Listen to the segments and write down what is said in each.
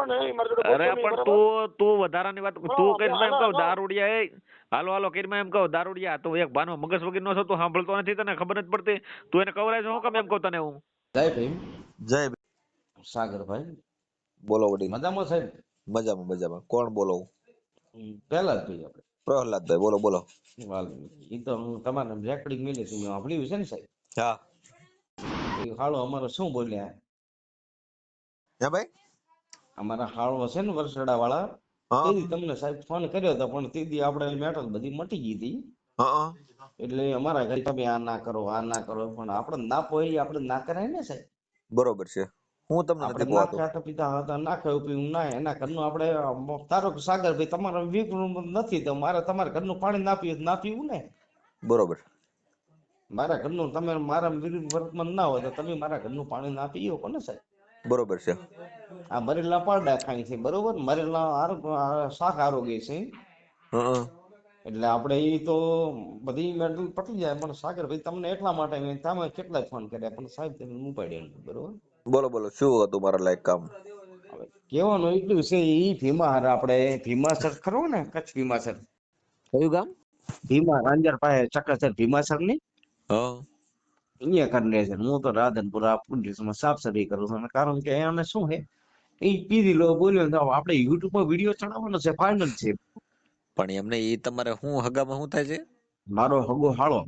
બોલો ને મારે જોડે અરે પણ તું તું વધારાની વાત તું કઈમાં એમ કહું દારૂડિયા એ હાલો હાલો કઈમાં એમ કહું દારૂડિયા તું એક ભાનો મગજ વગર નો છો તું સાંભળતો નથી તને ખબર નથી પડતી. તું એને કવરાય છે હું કેમ એમ કહું તને હું? જય ભીમ. જય સાગરભાઈ બોલો વડી મજામાં સાહેબ મજામાં મજામાં. કોણ બોલો? પહેલા જ ભાઈ આપણે. પ્રહલાદભાઈ બોલો બોલો. એ ઈ તો હું તમારે રેકોર્ડિંગ મિલી તમે સાંભળ્યું છે ને સાહેબ? હા. હાલો અમારો શું બોલ્યા? હે ભાઈ? અમારા હાળો છે ને વરસડા વાળા તમને સાહેબ ફોન કર્યો હતો પણ તે દી આપણે મેટલ બધી મટી ગઈ હતી. એટલે અમારા ઘરે તમે આ ના કરો આ ના કરો પણ આપણે ના પોઈ આપણે ના કરાય ને સાહેબ. બરોબર છે. હું તમને નથી કહતો. ખાતા પીતા હતા ના ખાયું પીવું ના એના ઘરનું આપણે તારો સાગર ભાઈ તમારા વીકનું નથી તો મારે તમારા ઘરનું પાણી ના પીવું ના? પીવું ને બરોબર. મારા ઘરનું તમે મારા વિરુદ્ધ વર્તમાન ના હોય તો તમે મારા ઘરનું પાણી ના પીઓ કોને સાહેબ. બરોબર છે. આ મરેલા પારડા ખાય છે બરોબર? મરેલા શાક આરોગ્ય છે. એટલે આપણે ઈ તો બધી મેડલ પટી જાય પણ સાગર ભાઈ તમને એટલા માટે તમે કેટલા ફોન કર્યા? પણ સાહેબ તમે ઉપાડ્યો નહીં બરોબર? બોલો બોલો શું હતું મારા લાયક કામ? કેવાનું કહેવાનું એટલું છે ઈ ભીમાહાર આપણે ભીમાસર ખરો ને કચ્છ ભીમાસર? કયું ગામ? ભીમા રાંજર પાસે ચક્રસર ભીમાસરની હા. અહીંયા કરી લે છે. હું તો રાધનપુરા પોલીસમાં સાફસફાઈ કરું છું. કારણ કે એને શું છે એ પીધી લો બોલ્યો તો આપણે યુટ્યુબમાં વીડિયો ચડાવવાનો છે ફાઇનલ છે. પણ એમને એ તમારે શું હગામાં શું થાય છે? મારો હગો હાળો.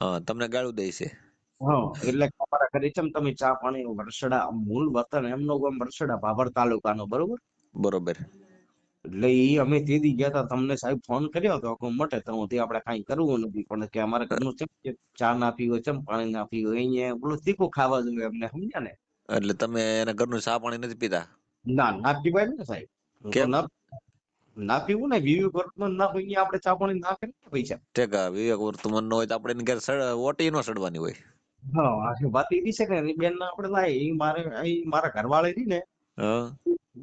હા તમને ગાળું દે છે. હા એટલે તમારા ઘરે છે તમે ચા પાણી વરસડા મૂળ વતન એમનો ગામ વરસડા ભાભર તાલુકાનો બરોબર? બરોબર. એટલે એ અમે તે દી ગયા હતા તમને સાહેબ ફોન કર્યો હતો કે મટે તો હું આપણે કાંઈ કરવું નથી પણ કે અમારે ઘરનું છે ચા ના પીવો ચમ પાણી ના પીવો અહીંયા પેલું તીખું ખાવા જોઈએ એમને સમજ્યા ને? એટલે તમે એના ઘરનું ચા પાણી નથી પીતા? ના ના પીવાય ને સાહેબ. કેમ? ના પીવું ને વિવેક વર્તમાન ના હોય આપણે ચા પાણી ના કરીએ પૈસા. ઠેકા વિવેક વર્તમાન નો હોય તો આપણે ઘેર ઓટી નો સડવાની હોય. હા વાત એવી છે કે બેન આપણે લાય મારે મારા ઘરવાળી રહી ને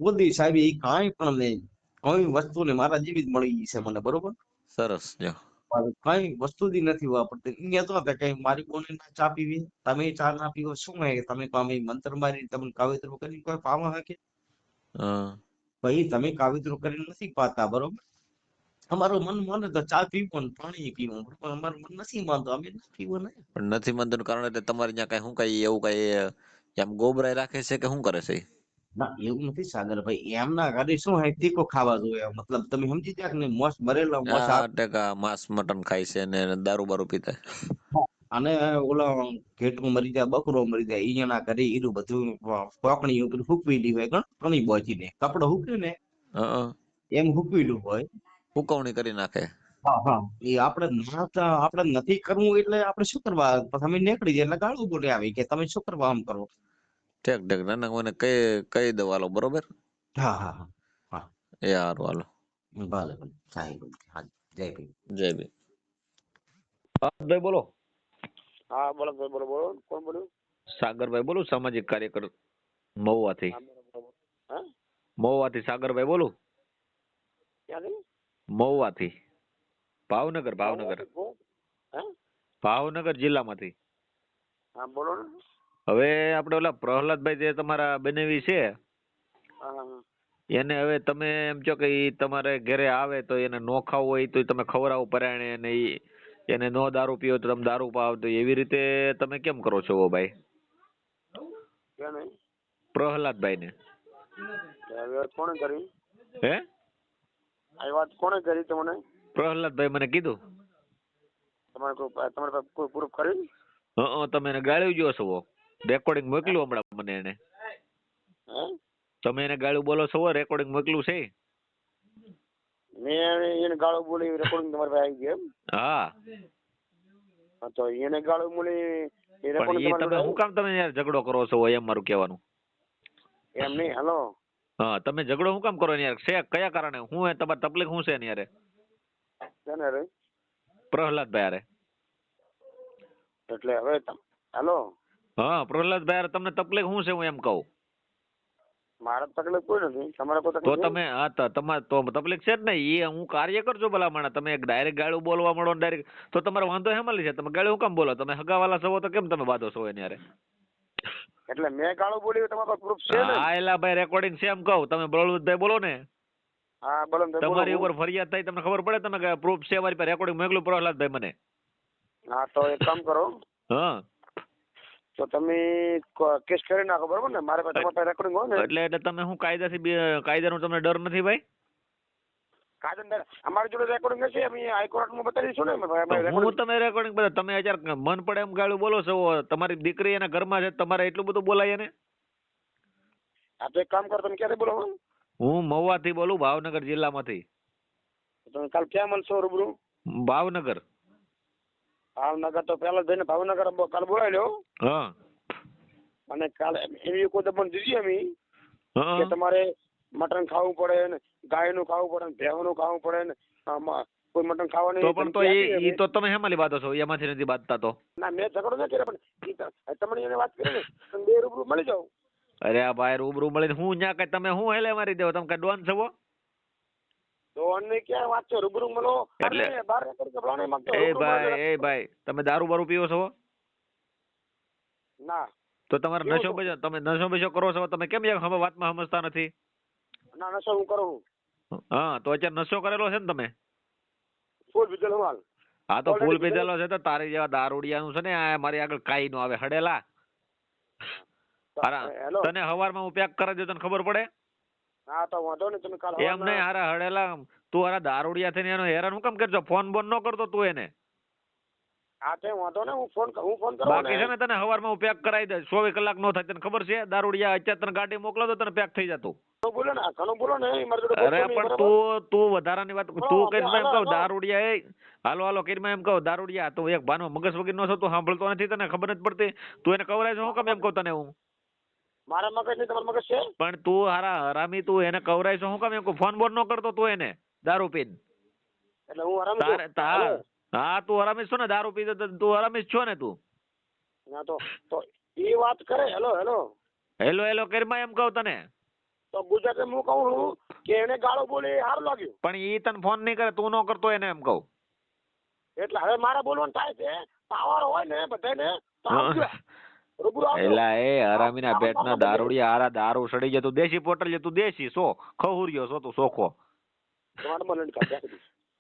મોદી સાહેબ એ કાંઈ પણ નહીં કોઈ વસ્તુ ને મારા જેવી જ મળી ગઈ છે મને બરોબર? સરસ જો. કઈ વસ્તુ જ નથી વાપરતી અહીંયા તો કઈ મારી કોને ના ચા પીવી? તમે ચા ના પીવો? શું હે તમે પામે મંત્ર મારી તમે કાવ્યત્ર કરી કોઈ પાવા હકે? ભાઈ તમે કાવ્યત્ર કરીને નથી પાતા બરોબર? અમારું મન માને તો ચા પીવું ને પાણી પીવું પણ અમારું મન નથી માનતો. અમે નથી પીવું ને. પણ નથી મંદિરનું કારણ એટલે તમારે ત્યાં કઈ શું કઈ એવું કઈ એમ ગોબરાય રાખે છે કે શું કરે છે? ના એવું નથી સાગર ભાઈ. એમના ઘરે શું હોય તીખો ખાવા જોઈએ. મતલબ તમે સમજી ગયા કે નહીં? મોસ મરેલા મોસ આ ટકા. માંસ મટન ખાય છે ને દારૂ બારૂ પીતા. અને ઓલા ઘેટું મરી જાય બકરો મરી જાય અહીંયાના ઘરે ઈરું બધું પોકણી ઉપર હુકવેલી હોય ગણ? ઘણી બોચીને કપડો હૂકે ને? એમ હુકવેલું હોય. હુકવણી કરી નાખે. હા હા. એ આપણે આપણે નથી કરવું એટલે આપણે શું કરવા? અમે નીકળી જાય એટલે ગાળું બોલે આવી કે તમે શું કરવા આમ કરો? ઠેક ઠેક નાના મને કઈ કઈ દો બરોબર હા હા હા એ હાલો ભલે ભલે સાહેબ હા જય ભીમ જય ભીમ ભાઈ બોલો હા બોલો ભાઈ બોલો બોલો કોણ બોલ્યું સાગરભાઈ બોલું સામાજિક કાર્યકર મહુવાથી. મહુવાથી સાગરભાઈ બોલું. મહુવાથી. ભાવનગર ભાવનગર. હા? ભાવનગર જિલ્લામાંથી. હા બોલો ને. હવે આપણે ઓલા પ્રહલાદભાઈ જે તમારા બનેવી છે એને હવે તમે એમ છો કે ઈ તમારે ઘરે આવે તો એને નો ખાવું હોય તો તમે ખવડાવો પરાયણે અને ઈ એને નો દારૂ પીવો તો તમે દારૂ પાવ તો એવી રીતે તમે કેમ કરો છો ભાઈ? ક્યાં નહીં પ્રહલાદભાઈ ને કોણે કરી? હે? આ વાત કોણે કરી તમને? પ્રહલાદભાઈ મને કીધું. તમારે કોઈ તમારે કોઈ પ્રૂફ કરી હં તમે એને ગાળ્યું જો છો રેકોર્ડિંગ મોકલ્યું હમણાં મને એને. તમે એને ગાળું બોલો છો રેકોર્ડિંગ મોકલ્યું છે. મેં એને ગાળું બોલી રેકોર્ડિંગ તમારી પાસે આવી એમ? હા. હા તો એને ગાળું બોલી એ પણ રેકોર્ડિંગ એ તમે શું કામ તમે યાર ઝઘડો કરો છો એમ મારું કહેવાનું. એમ નહીં હાલો. હા તમે ઝઘડો હું કામ કરો યાર? છે કયા કારણે? હું હે તમારી તકલીફ શું છે યાર? છે ને રે? પ્રહલાદભાઈ એટલે હવે તમ હાલો. હા પ્રહલાદભાઈ યાર તમને તકલીફ શું છે હું એમ કહું? મારે તકલીફ કોઈ નથી તમારે કોઈ તો તમે હા તમારે તો તકલીફ છે જ ને એ હું કાર્ય કરજો ભલા માણસ તમે ડાયરેક્ટ ગાળું બોલવા મળો ડાયરેક્ટ તો તમારો વાંધો હેમાં છે તમે ગાળું બોલો? તમે હગાવાલા છો તો કેમ તમે બાધો છો એને એટલે મેં ગાળો બોલ્યું તમારો પ્રૂફ છે ને? હા એલા ભાઈ રેકોર્ડિંગ છે એમ કહું તમે બળવંતભાઈ બોલો ને. હા બોલો તમારી ઉપર ફરિયાદ થઈ તમને ખબર પડે તમે પ્રૂફ છે મારી પાસે રેકોર્ડિંગ મોકલું પ્રહલાદભાઈ મને. હા તો એક કામ કરો. હા. તો તમે કેસ કરી નાખો બરોબર ને? મારે પાસે તમારે રેકોર્ડિંગ હોય ને. એટલે એટલે તમે હું કાયદાથી કાયદાનો તમને ડર નથી ભાઈ? અમારી જોડે રેકોર્ડિંગ હશે અમે હાઈકોર્ટમાં બતાવી દઈશું ને. અમે ભાઈ, અમે તો હું તમે રેકોર્ડિંગ બધા તમે અત્યારે મન પડે એમ ગાળું બોલો છો તમારી દીકરી એના ઘરમાં છે તમારે એટલું બધું બોલાય ને આ તો એક કામ કરો તમે ક્યારે બોલો હું મહુવાથી બોલું ભાવનગર જિલ્લામાંથી. તમે કાલ ક્યાં મળશો રૂબરૂ? ભાવનગર. ભાવનગર તો પેલા જઈને ભાવનગર કાલ બોલાવી હા. અને કાલે એવી કોઈ દબણ દીધી અમે કે તમારે મટન ખાવું પડે ને ગાયનું ખાવું પડે ને નું ખાવું પડે ને આમાં કોઈ મટન ખાવાનું તો પણ તો એ તો તમે હેમાલી બાતો છો? એમાંથી નથી બાંધતા તો. ના મેં ઝઘડો ન કર્યો પણ તમને એને વાત કરી ને બે રૂબરૂ મળી જાવ અરે આ ભાઈ રૂબરૂ મળીને હું ન્યા કઈ તમે હું હેલે મારી દેવો? તમે કઈ ડોન છો તો અમને ક્યાં વાત છે? રૂબરૂ મળો. એટલે- બાર રેકોર્ડ કરવા માંગતો? એ ભાઈ એ ભાઈ તમે દારૂ બારૂ પીવો છો ના. તો તમારે નશો છું. તમે નશો બશો કરો છો તમે કેમ યાર હવે વાતમાં સમજતા નથી? ના નશો હું કરું હા તો અત્યારે નશો કરેલો છે ને તમે? ફૂલ પીધેલો માલ. હા તો ફૂલ પીધેલો. છે તો તારી જેવા દારૂડિયાનું છે ને આ મારી આગળ કાઈ નો આવે. હડેલા. તને હવારમાં હું પેક કરી દઉં તને ખબર પડે? હા તો વાંધો નહીં તમે કાલ એમ નહીં હારા હડેલા તું હારા દારૂડિયા થઈને એનો હેરાન હું કેમ કરજો? ફોન બોન ન કરતો તું એને. હા તે વાંધો ને હું ફોન હું ફોન કરું બાકી છે ને તને હવારમાં હું પેક કરાવી દઈશ. ચોવીસ કલાક નો થાય તને ખબર છે? દારૂડિયા અત્યારે તને ગાડી મોકલો તો તને પેક થઈ જતું. બોલો ને ઘણું બોલો ને એ મારી જોડે અરે પણ તું તું વધારાની વાત તું કઈ એમ કહું. દારૂડિયા એ હાલો હાલો કરીને એમ કહું દારૂડિયા તું એક ભાનો મગજ વગર નો છો તું સાંભળતો નથી તને ખબર નથી પડતી. તું એને કવરાય છે હું કેમ એમ કહું તને હું? મારા મગજ નહીં તમારા મગજ છે? પણ તું હારા હરામી તું એને કવરાય છે. હું કામ એમ ફોન બોન ન કરતો તું એને દારૂ પીન. એટલે હું હરામી તારે હા તું હરામી છો ને દારૂ પીતો તું હરામી છો ને તું. ના તો તો એ વાત કરે હેલો હેલો. હેલો હેલો કરીમાં એમ કહું તને? તો ગુજરાતી હું કહું છું કે એને ગાળો બોલે એ સારું લાગ્યું. પણ ઈ તને ફોન નહીં કરે તું ન કરતો એને એમ કહું. એટલે હવે મારે બોલવાનું થાય છે. પાવર હોય ને બધાને એલા એ હરામીના પેટના દારૂડી આરા દારૂ સડી જાય તું દેશી પોટલ તું દેશી. સો ખહુરિયો છો તું? સોખો.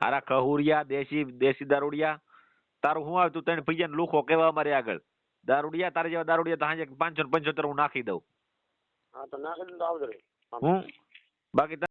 હારા ખહુરિયા દેશી દેશી દારૂડિયા. તારું હું આવ્યું તું? તને પૈયા લુખો કેવા અમારી આગળ. દારૂડિયા તારે જેવા દારૂડિયા તો હાજે પાંચસો પંચોતેર હું નાખી દઉં. હા તો નાખી દઉં આવજો હું? બાકી